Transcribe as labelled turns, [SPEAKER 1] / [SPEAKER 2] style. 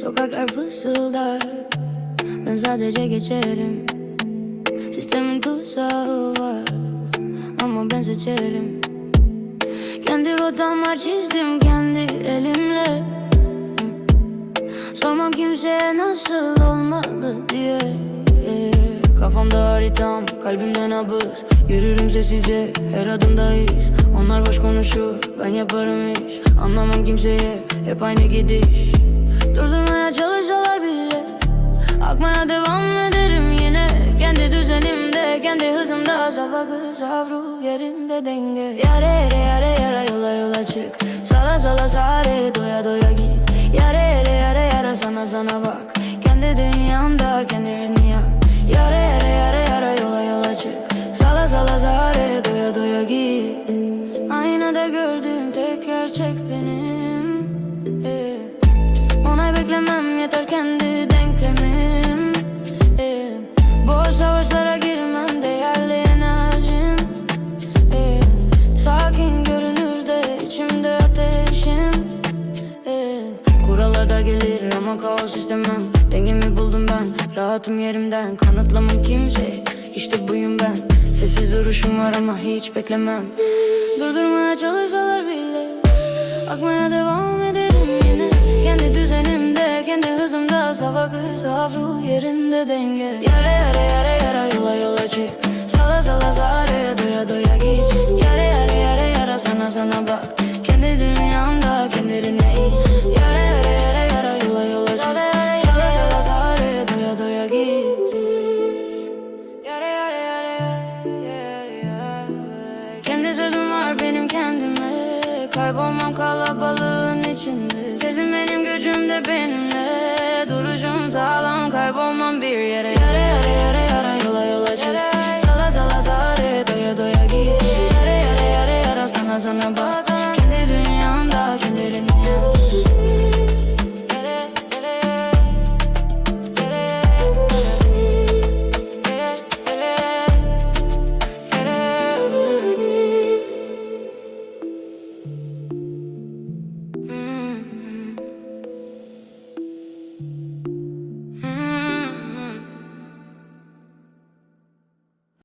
[SPEAKER 1] Sokaklar fısıldar Ben sadece geçerim. Sistemin tuzağı var Ama ben seçerim. Kendi rotamlar çizdim kendi elimle. Sormam kimseye nasıl olmalı diye Kafamda haritam, kalbimde nabız Yürürüm sessizce, her adımda iz Onlar boş konuşur, ben yaparım iş. Anlamam kimseye, hep aynı gidiş. Durdurmaya çalışsalar bile Akmaya devam ederim yine. Kendi düzenimde, kendi hızımda Savakı savru yerinde denge. Yare yare yare yara yola yola çık. Sala sala sare doya doya git. Yare yare yare yara sana sana bak. Kendi dünyanda kendi ritmi yak. Yare yare Sala sare doya doya git Aynada gördüğüm tek gerçek benim yeah. Onay beklemem yeter kendi denklemim yeah. Boş savaşlara girmem değerli enerjim yeah. Sakin görünür de içimde ateşim yeah. Kurallar dar gelir ama kaos istemem Dengemi buldum ben rahatım yerimden Kanıtlamam kimse işte buyum ben. Sessiz duruşum var ama hiç beklemem. Durdurmaya çalışsalar bile Akmaya devam ederim yine. Kendi düzenimde, kendi hızımda Savakı savru yerinde denge. Yare Kaybolmam kalabalığın içinde. Sizin benim gücüm de benimle. Duruşum sağlam kaybolmam bir yere. Yara yara yara yara yola yola çık. Sala sala sade doya doya git. Yara yara yara yara sana sana bak.